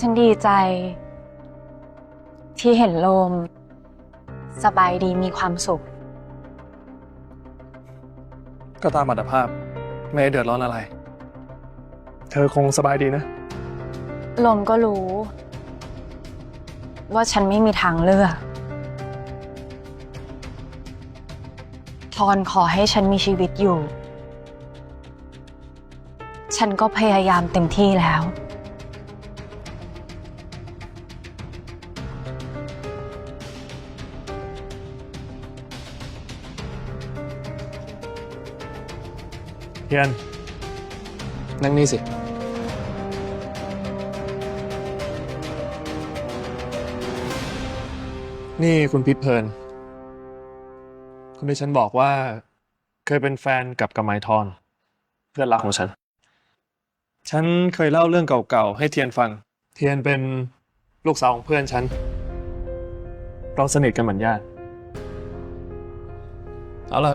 ฉันดีใจ ที่เห็นโลม สบายดีมีความสุข ก็ตามอัตภาพ ไม่ได้เดือดร้อนอะไร เธอคงสบายดีนะโลมก็รู้ ว่าฉันไม่มีทางเลือกพรขอให้ฉันมีชีวิตอยู่ ฉันก็พยายามเต็มที่แล้ว เทียนนั่งนี่สิ นี่คุณพิษเพลินคุณที่ฉันบอกว่า เคยเป็นแฟนกับกำไมทอน เพื่อนรักของฉัน ฉันเคยเล่าเรื่องเก่าๆ ให้เทียนฟัง เทียนเป็นลูกสาวของเพื่อนฉัน เราสนิทกันเหมือนญาติ เอาล่ะ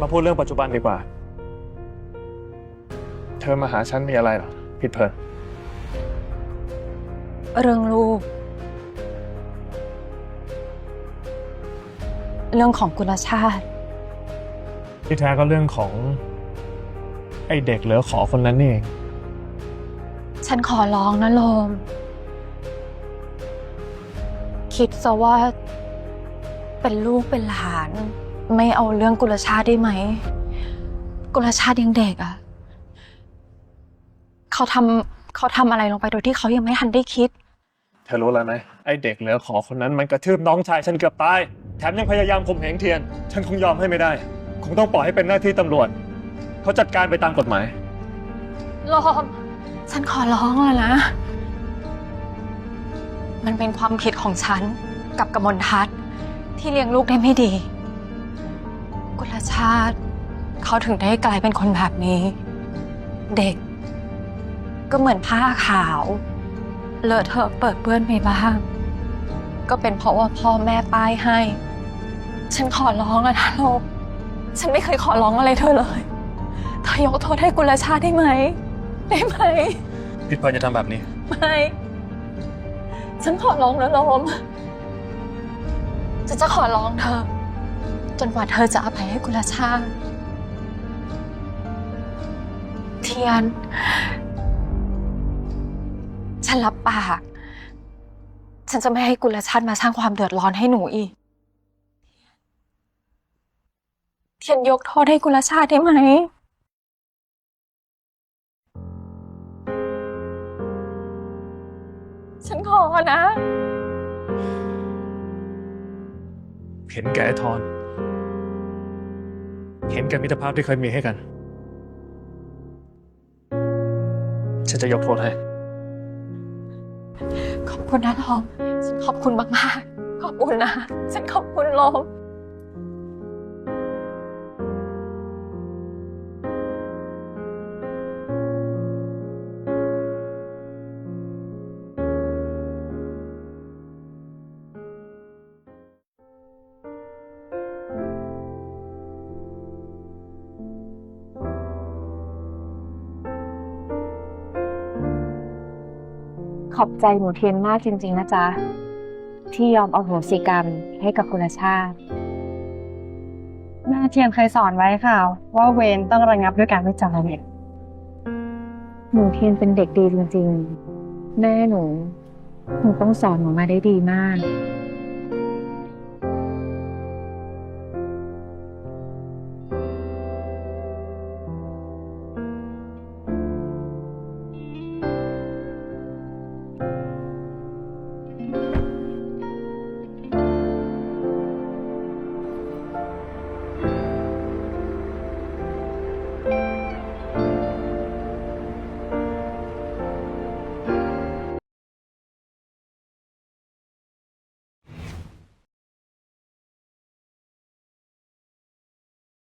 มาพูดเรื่องปัจจุบันดีกว่า เธอมาหาฉันมีอะไรเหรอพิดเพลินเรื่องลูก เรื่องของกุลชาติ ที่แท้ก็เรื่องของ ไอเด็กเหลือขอคนนั้นนี่เอง ฉันขอร้องนะโลม คิดซะว่า เป็นลูกเป็นหลาน ไม่เอาเรื่องกุลชาติได้ไหม กุลชาติยังเด็กอะ เขาทำเขาทำอะไรลงไปโดยที่เขายังไม่ทันได้คิด เธอรู้แล้วไหมไอเด็กเหลือขอคนนั้นมันกระทืบน้องชายฉันเกือบตาย แถมยังพยายามข่มเหงเทียน ฉันคงยอมให้ไม่ได้ คงต้องปล่อยให้เป็นหน้าที่ตำรวจ เขาจัดการไปตามกฎหมายโลมฉันขอร้องแล้วนะ มันเป็นความผิดของฉันกับกมลทัศน์ที่เลี้ยงลูกได้ไม่ดี กุลชาติ เขาถึงได้กลายเป็นคนแบบนี้ เด็ก ก็เหมือนผ้าขาว เลอะเทอะเปิดเปื้อนไปบ้าง ก็เป็นเพราะว่าพ่อแม่ป้ายให้ ฉันขอร้องแล้วนะโลก ฉันไม่เคยขอร้องอะไรเธอเลยเธอยกโทษให้กุลชาติได้ไหม ได้ไหมพิดเพลินจะทำแบบนี้ ไม่ ฉันขอร้องนะโลมฉันจะขอร้องเธอ จนกว่าเธอจะอภัยให้กุลชาติเทียน ฉันรับปาก ฉันจะไม่ให้กุลชาติมาสร้างความเดือดร้อนให้หนูอีก เทียนยกโทษให้กุลชาติได้ไหม ฉันขอนะ เห็นแก่ไอ้ทอน เห็นแก่มิตรภาพที่เคยมีให้กัน ฉันจะยกโทษให้ คุณนะลมฉันขอบคุณมากๆ ขอบคุณนะ ฉันขอบคุณลม ขอบใจหนูเทียนมากจริง ๆ นะจ๊ะ ที่ยอมเอาโหสิกรรมให้กับคุณชาติแม่เทียนเคยสอนไว้ค่ะ ว่าเวรต้องระงับด้วยการไม่จำเนี่ยหนูเทียนเป็นเด็กดีจริง ๆ แม่หนูหนูต้องสอนหนูมาได้ดีมากแ